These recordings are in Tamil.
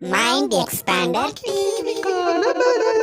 Mind Expander TV.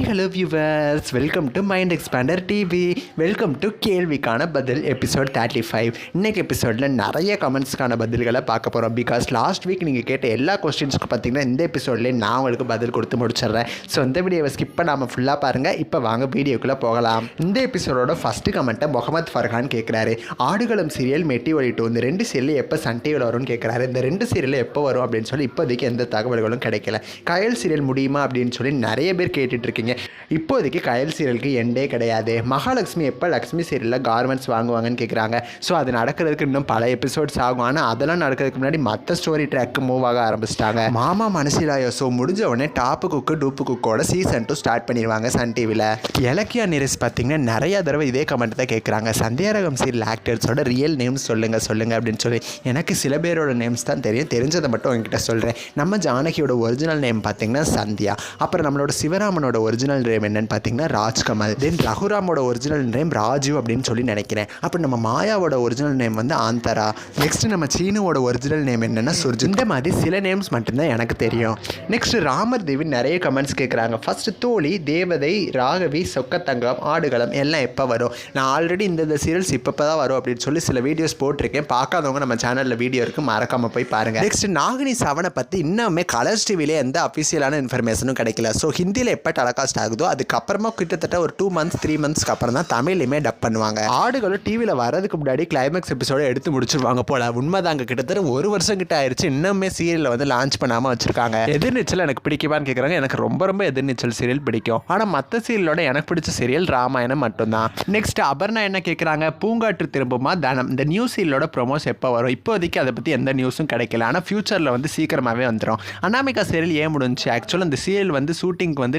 Hi hello viewers welcome to Mind Expander TV welcome to கேள்விக்கான பதில் எபிசோட் தேர்ட்டி ஃபைவ் இன்றைக்கு எபிசோடில் நிறைய கமெண்ட்ஸ்க்கான பதில்களை பார்க்க போகிறோம் பிகாஸ் லாஸ்ட் வீக் நீங்கள் கேட்ட எல்லா கொஸ்டின்ஸ்க்கு பார்த்தீங்கன்னா இந்த எபிசோட்லேயே நான் உங்களுக்கு பதில் கொடுத்து முடிச்சிடுறேன். ஸோ இந்த வீடியோவை ஸ்கிப் பண்ணாமல் ஃபுல்லாக பாருங்கள் இப்போ வாங்க வீடியோக்குள்ளே போகலாம். இந்த எபிசோடோட ஃபஸ்ட்டு கமெண்ட்டை முகமது ஃபர்ஹான் கேட்குறாரு ஆடுகளம் சீரியல் மெட்டி ஒழிட்டு இந்த ரெண்டு சீரியல் எப்போ சன் டிவியில் வரும்னு கேட்குறாரு இந்த ரெண்டு சீரியல் எப்போ வரும் அப்படின்னு சொல்லி இப்போதைக்கு எந்த தகவல்களும் கிடைக்கல. கயல் சீரியல் முடியுமா அப்படின்னு சொல்லி நிறைய பேர் கேட்டுட்ருக்கீங்க இருக்கீங்க இப்போதைக்கு கயல் சீரியலுக்கு எண்டே கிடையாது. மகாலட்சுமி எப்போ லக்ஷ்மி சீரியலில் கார்மெண்ட்ஸ் வாங்குவாங்கன்னு கேட்குறாங்க ஸோ அது நடக்கிறதுக்கு இன்னும் பல எபிசோட்ஸ் ஆகும். ஆனால் அதெல்லாம் நடக்கிறதுக்கு முன்னாடி மற்ற ஸ்டோரி ட்ராக் மூவ் ஆக ஆரம்பிச்சிட்டாங்க. மாமா மனசிலாயோ ஸோ முடிஞ்ச உடனே டாப்பு குக்கு டூப்பு குக்கோட சீசன் டூ ஸ்டார்ட் பண்ணிடுவாங்க சன் டிவியில் இலக்கியா நிரஸ் பார்த்தீங்கன்னா நிறையா தடவை இதே கமெண்ட் தான் கேட்குறாங்க சந்தியாரகம் சீரியல் ஆக்டர்ஸோட ரியல் நேம்ஸ் சொல்லுங்கள் சொல்லுங்கள் அப்படின்னு சொல்லி. எனக்கு சில பேரோட நேம்ஸ் தான் தெரியும். தெரிஞ்சதை மட்டும் உங்ககிட்ட சொல்கிறேன் நம்ம ஜானகியோட ஒரிஜினல் நேம் பார்த்தீங்கன்னா சந்தியா. அப்புறம் நம்மளோட சிவராமனோட ஒரிஜினல் ஒரிஜினல் நேம் என்னன்னு பார்த்தீங்கன்னா ராஜ்கமல். தென் ரகுராமோட ஒரிஜினல் நேம் ராஜு அப்படின்னு சொல்லி நினைக்கிறேன். அப்போ நம்ம மாயாவோட ஒரிஜினல் நேம் வந்து ஆந்தரா. நெக்ஸ்ட் நம்ம சீனுவோட ஒரிஜினல் நேம் என்னன்னா சுர்ஜ் இந்த மாதிரி சில நேம்ஸ் மட்டும்தான் எனக்கு தெரியும். நெக்ஸ்ட் ராமர் தேவி நிறைய கமெண்ட்ஸ் கேட்குறாங்க ஃபர்ஸ்ட் தோழி தேவதை ராகவி சொக்கத்தங்கம் ஆடுகளம் எல்லாம் எப்போ வரும்? நான் ஆல்ரெடி இந்த சீரியல்ஸ் இப்போ தான் வரும் அப்படின்னு சொல்லி சில வீடியோஸ் போட்டிருக்கேன். பார்க்காதவங்க நம்ம சேனலில் வீடியோ இருக்குது மறக்காமல் போய் பாருங்கள் நெக்ஸ்ட் நாகினி சவனை பற்றி இன்னுமே கலர்ஸ் டிவிலே எந்த அஃபிஷியலான இன்ஃபர்மேஷனும் கிடைக்கல. ஸோ ஹிந்தியில் எப்போ டெலகாஸ்ட் ஆகுதோ அதுக்கப்புறமா கிட்டத்தட்ட ஒரு டூ மந்த்ஸ் த்ரீ மந்த்ஸ்க்கு அப்புறம் தான் தமிழ்லையுமே டப் பண்ணுவாங்க. ஆடுகளும் டிவியில் வரதுக்கு முன்னாடி கிளைமேக்ஸ் எபிசோட எடுத்து முடிச்சிருவாங்க போல. உண்மைதாங்க கிட்டத்தட்ட ஒரு வருஷம் கிட்ட ஆயிடுச்சு இன்னுமே சீரியலில் வந்து லான்ச் பண்ணாமல் வச்சிருக்காங்க. எதிர்நீச்சல் எனக்கு பிடிக்குமான்னு கேட்குறாங்க எனக்கு ரொம்ப ரொம்ப எதிர்நீச்சல் சீரியல் பிடிக்கும். ஆனால் மற்ற சீரியலோட எனக்கு பிடிச்ச சீரியல் ராமாயணம் மட்டும்தான். நெக்ஸ்ட் அபர்ணா என்ன கேட்குறாங்க பூங்காற்று திரும்புமா? தனம். இந்த நியூ சீரியலோட ப்ரொமோஸ் எப்போ வரும்? இப்போதைக்கு அதை பற்றி எந்த நியூஸும் கிடைக்கல. ஆனால் ஃபியூச்சரில் வந்து சீக்கிரமாகவே வந்துடும் அனாமிகா சீரியல் ஏன் முடிஞ்சு ஆக்சுவலாக இந்த சீரியல் வந்து ஷூட்டிங்க்கு வந்து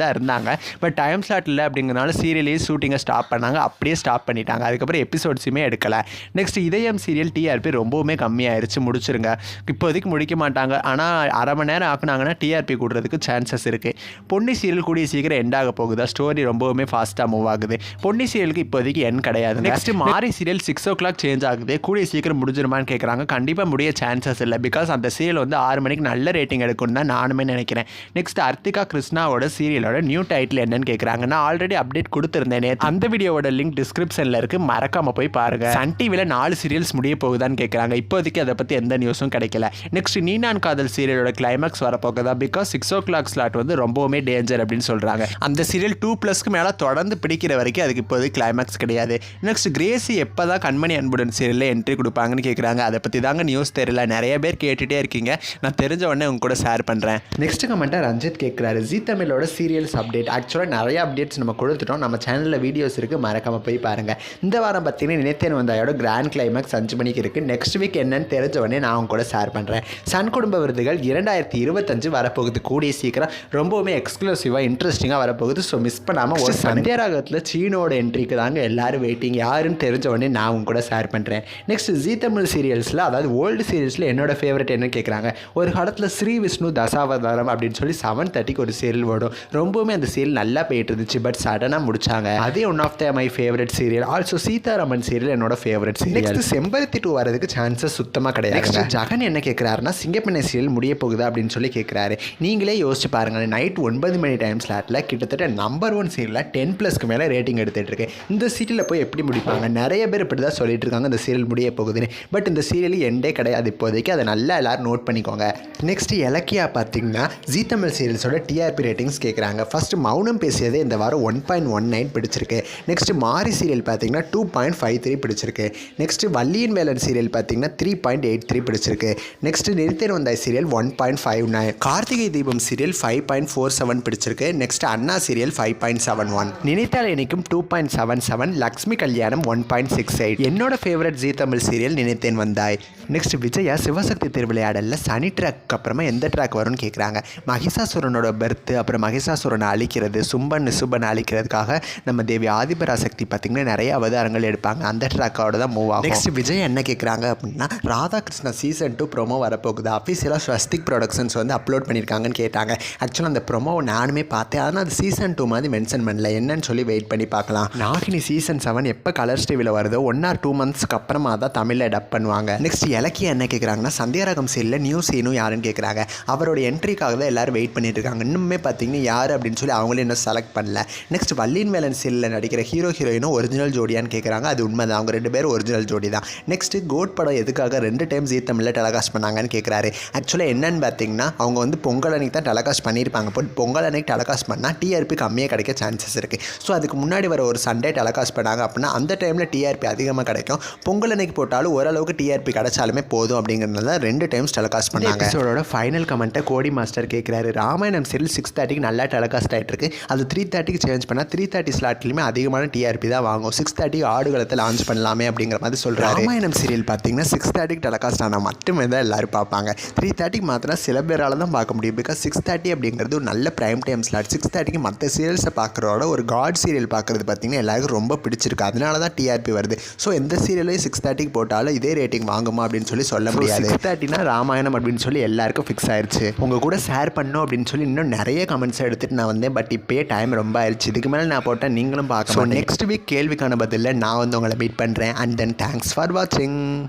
தான் இருந்தாங்க. பட் டைம் ஸ்லாட் இல்லை அப்படிங்கிறனால சீரியலையும் ஷூட்டிங்கை ஸ்டாப் பண்ணாங்க. அப்படியே ஸ்டாப் பண்ணிட்டாங்க. அதுக்கப்புறம் எபிசோட்ஸுமே எடுக்கலை. நெக்ஸ்ட் இதயம் சீரியல் டிஆர்பி ரொம்பவுமே கம்மியாயிருச்சு. முடிச்சிருங்க. இப்போதைக்கு முடிக்க மாட்டாங்க. ஆனால் அரை மணி நேரம் ஆக்குனாங்கன்னா டிஆர்பி கூடுறதுக்கு சான்சஸ் இருக்குது பொன்னி சீரியல் கூடிய சீக்கிரம் எண்ட் ஆக போகுதா? ஸ்டோரி ரொம்பவுமே ஃபாஸ்ட்டாக மூவ் ஆகுது. பொன்னி சீரியலுக்கு இப்போதைக்கு என் கிடையாது next Maari serial six o'clock change ஆகுது. கூடிய சீக்கிரம் முடிஞ்சிருமான்னு கேட்குறாங்க கண்டிப்பாக முடிய சான்சஸ் இல்லை. பிகாஸ் அந்த சீரியல் வந்து ஆறு மணிக்கு நல்ல ரேட்டிங் எடுக்கும்னு தான் நானுமே நினைக்கிறேன். நெக்ஸ்ட் அர்த்திகா கிருஷ்ணாவோட சீரியலோட நியூ டைட்டில் என்னன்னு கேட்குறாங்க நான் ஆல்ரெடி அப்டேட் கொடுத்துருந்தேனே. அந்த வீடியோவோட லிங்க் டிஸ்கிரிப்ஷனில் இருக்குது மறக்காமல் போய் பாருங்கள் சன் டிவியில் நாலு சீரியல்ஸ் முடிய போகுதான்னு கேட்குறாங்க இப்போதைக்கு அதை பற்றி எந்த நியூஸும் கிடைக்கல. நெக்ஸ்ட் நீனான் காதல் சீரியலோட கிளைமேக்ஸ் வரப்போகுதா? Because six o'clock slot வந்து ரொம்பவுமே டேஞ்சர் அப்படின்னு சொல்கிறாங்க அந்த சீரியல் டூ ப்ளஸ்க்கு மேலே தொடர்ந்து பிடிக்கிற வரைக்கும் அதுக்கு இப்போதைக்கு கிளைமேக்ஸ் கிடையாது. நெக்ஸ்ட் கிரேசி எப்போ தான் கண்மணி அன்புடன் சீரியலில் என்ட்ரி கொடுப்பாங்கன்னு கேட்குறாங்க அதை பற்றி தாங்க நியூஸ் தெரியல. நிறைய பேர் கேட்டுகிட்டே இருக்கீங்க. நான் தெரிஞ்ச உடனே உங்க கூட ஷேர் பண்ணுறேன் நெக்ஸ்ட் கமெண்ட்டாக ரஞ்சித் கேட்குறாரு ஜி தமிழோட சீரியல் சீரியல்ஸ் அப்டேட் ஆக்சுவலாக நிறைய அப்டேட்ஸ் நம்ம கொடுத்துட்டோம். நம்ம சேனலில் வீடியோஸ் இருக்குது மறக்காம போய் பாருங்கள் இந்த வாரம் பார்த்தீங்கன்னா நினைத்தேன் வந்தாயோட கிராண்ட் கிளைமேக்ஸ் அஞ்சு மணிக்கு இருக்குது நெக்ஸ்ட் வீக் என்னன்னு தெரிஞ்ச உடனே நான் உங்க கூட ஷேர் பண்ணுறேன் சன் குடும்ப விருதுகள் இரண்டாயிரத்தி இருபத்தஞ்சு வரப்போகுது. கூடிய சீக்கிரம். ரொம்பவுமே எக்ஸ்க்ளூசிவாக இன்ட்ரெஸ்டிங்காக வரப்போகுது. ஸோ மிஸ் பண்ணாமல் ஒரு சந்தியாராகத்தில் சீனோட என்ட்ரிக்கு தாங்க எல்லாரும் வெயிட்டிங் யாருன்னு தெரிஞ்ச உடனே நான் உங்க கூட ஷேர் பண்ணுறேன் நெக்ஸ்ட் ஜி தமிழ் சீரியல்ஸில் அதாவது ஓல்டு சீரியல்ஸில் என்னோட ஃபேவரட் என்ன கேட்குறாங்க ஒரு காலத்தில் ஸ்ரீ விஷ்ணு தசாவதாரம் அப்படின்னு சொல்லி செவன் தேர்ட்டிக்கு ஒரு சீரியல் ஓடும். ரொம்பவுமே அந்த சீரியல் நல்லா போயிட்டு இருந்துச்சு பட் சடனாக முடிச்சாங்க. அதே one of the my favourite serial also Seetharaman serial என்னோட favourite serial next Sembaruthi two வரதுக்கு சான்சஸ் சுத்தமாக கிடையாது நெக்ஸ்ட் ஜெகன் என்ன கேட்குறாருன்னா சிங்கப்பண்ணை சீரியல் முடிய போகுதா அப்படின்னு சொல்லி கேட்குறாரு நீங்களே யோசிச்சு பாருங்க நைட் ஒன்பது மணி டைம் ஸ்லாட்டில் கிட்டத்தட்ட நம்பர் ஒன் சீரியலில் டென் ப்ளஸ்க்கு மேலே ரேட்டிங் எடுத்துகிட்டு இருக்கு. இந்த சீரியலில் போய் எப்படி முடிப்பாங்க? நிறைய பேர் இப்படி தான் சொல்லிட்டு இருக்காங்க இந்த சீரியல் முடிய போகுதுன்னு. பட் இந்த சீரியல் எண்டே கிடையாது இப்போதைக்கு. அதை நல்லா எல்லாரும் நோட் பண்ணிக்கோங்க. நெக்ஸ்ட் இலக்கியா பார்த்தீங்கன்னா ஜி தமிழ் சீரியல்ஸோட டிஆர்பி ரேட்டிங்ஸ் கேட்குறாங்க ஃபஸ்ட்டு மௌனம் பேசியதே இந்த வாரம் ஒன் பாயிண்ட் ஒன் நைன் பிடிச்சிருக்கு. நெக்ஸ்ட் மாரி சீரியல் பார்த்தீங்கன்னா டூ பாயிண்ட் ஃபைவ் த்ரீ பிடிச்சிருக்கு. நெக்ஸ்ட் வள்ளியின் வேலன் சீரியல் பார்த்தீங்கன்னா த்ரீ பாயிண்ட் எயிட் த்ரீ பிடிச்சிருக்கு. நெக்ஸ்ட் நிறுத்தன் வந்தாய் serial one point five nine Karthigai Deepam serial five point four seven பிடிச்சிருக்கு. Next Anna serial five point seven one Ninaithal Inikkum two point seven seven Lakshmi Kalyanam one point six eight என்னோட favourite Zee Tamil serial Ninaithen Vandhai. Next Vijaya Sivasakthi திருவிளையாடலில் Shani track அப்புறமா எந்த ட்ராக் வரும்னு கேட்குறாங்க மகிஷாசுரனோட பர்த் அப்புறம் மகிஷாசுரன் பகாசுரனை அழிக்கிறது சும்பன் நிசுபனை அழிக்கிறதுக்காக நம்ம தேவி ஆதிபராசக்தி பார்த்திங்கன்னா நிறைய அவதாரங்கள் எடுப்பாங்க. அந்த ட்ராக்கோட தான் மூவ் ஆகும். நெக்ஸ்ட் விஜய் என்ன கேட்குறாங்க அப்படின்னா ராதாகிருஷ்ணா சீசன் டூ ப்ரோமோ வரப்போகுது. அஃபீஷியலாக ஸ்வஸ்திக் ப்ரொடக்ஷன்ஸ் வந்து அப்லோட் பண்ணியிருக்காங்கன்னு கேட்டாங்க. ஆக்சுவலாக அந்த ப்ரோமோவை நானுமே பார்த்தேன். ஆனால் அது சீசன் டூ மாதிரி மென்ஷன் பண்ணல. என்னன்னு சொல்லி வெயிட் பண்ணி பார்க்கலாம். நாகினி சீசன் செவன் எப்போ கலர்ஸ் டிவியில் வருதோ ஒன் ஆர் டூ மந்த்ஸ்க்கு அப்புறமா தான் தமிழில் டப் பண்ணுவாங்க. நெக்ஸ்ட் இலக்கிய என்ன கேட்குறாங்கன்னா சந்தியாரகம் சீரில் நியூ சீனும் யாருன்னு கேட்குறாங்க அவரோட என்ட்ரிக்காக தான் எல்லாரும் வெயிட் பண்ணிட்டு இருக்காங்க. இன்னுமே பார்த்தீங்கன்னா யார் அப்படின்னு சொல்லி அவங்களே இன்னும் செலக்ட் பண்ணல. நெக்ஸ்ட் வல்லின் வேலன் சீரில் நடிக்கிற ஹீரோ ஹீரோயினும் ஒரிஜினல் ஜோடியான்னு கேட்குறாங்க அது உண்மை தான் அவங்க ரெண்டு பேரும் ஒரிஜினல் ஜோடி தான் நெக்ஸ்ட் கோட் படம் எதுக்காக ரெண்டு டைம் ஜீ தமிழில் டெலகாஸ்ட் பண்ணாங்கன்னு கேட்குறாரு ஆக்சுவலாக என்னன்னு பார்த்தீங்கன்னா அவங்க வந்து பொங்கல் அன்னைக்கு தான் டெலகாஸ்ட் பண்ணியிருப்பாங்க. பட் பொங்கல் அன்னைக்கு டெலகாஸ்ட் பண்ணால் டிஆர்பி கம்மியாக கிடைக்க சான்சஸ் இருக்குது ஸோ அதுக்கு முன்னாடி வர ஒரு சண்டே டெலகாஸ்ட் பண்ணாங்க அப்படின்னா அந்த டைமில் டிஆர்பி அதிகமாக கிடைக்கும். பொங்கல் அன்னைக்கு போட்டாலும் ஓரளவுக்கு டிஆர்பி கிடைச்சாலுமே போதும் அப்படிங்கிறதுனால ரெண்டு டைம்ஸ் டெலகாஸ்ட் பண்ணாங்க. எபிசோடோட ஃபைனல் கமெண்ட்டை கோடி மாஸ்டர் கேட்குறாரு ராமாயணம் சீரியல் சிக்ஸ் தேர்ட்டிக்கு நல்லா டெலகாஸ்ட் ஆகிட்டு இருக்கு அது த்ரீ தேர்ட்டிக்கு சேஞ்ச் பண்ணால் த்ரீ தேர்ட்டி ஸ்லாட்லையுமே அதிகமான டிஆர்பி தான் வாங்கும். சிக்ஸ் தேர்ட்டி ஆடுகளத்தை லான்ச் பண்ணலாமே அப்படிங்கிற மாதிரி சொல்கிறாரு ராமாயணம் சீரியல் பார்த்தீங்கன்னா சிக்ஸ் தேர்ட்டிக்கு டெலகாஸ்ட் ஆனால் மட்டுமே தான் எல்லாரும் பார்ப்பாங்க. த்ரீ தேர்ட்டிக்கு மாத்தினா சில பேரால் தான் பார்க்க முடியும். பிகாஸ் சிக்ஸ் தேர்ட்டி அப்படிங்கிறது ஒரு நல்ல ப்ரைம் டைம் ஸ்லாட் சிக்ஸ் தேர்ட்டிக்கு மற்ற சீரியல்ஸை பார்க்குறோட ஒரு காட் சீரியல் பார்க்குறது பார்த்தீங்கன்னா எல்லாருக்கும் ரொம்ப பிடிச்சிருக்கு. அதனால தான் டிஆர்பி வருது. ஸோ எந்த சீரியலையும் சிக்ஸ் தேர்ட்டிக்கு போட்டாலும் இதே ரேட்டிங் வாங்குமா அப்படின்னு சொல்லி சொல்ல முடியாது. சிக்ஸ் தேர்ட்டினா ராமாயணம் அப்படின்னு சொல்லி எல்லாருக்கும் ஃபிக்ஸ் ஆயிருச்சு. உங்கள் கூட ஷேர் பண்ணும் அப்படின்னு சொல்லி இன்னும் நிறைய கமெண்ட்ஸ் எடுத்துட்டு நான் வந்தேன் பட் இப்போயே டைம் ரொம்ப ஆயிடுச்சு இதுக்கு மேலே நான் போட்டால் நீங்களும் பார்க்க நெக்ஸ்ட் வீக் கேள்விக்கான பதிலில் நான் வந்து உங்களை மீட் பண்ணுறேன் அண்ட் தென் தேங்க்ஸ் ஃபார் வாட்சிங்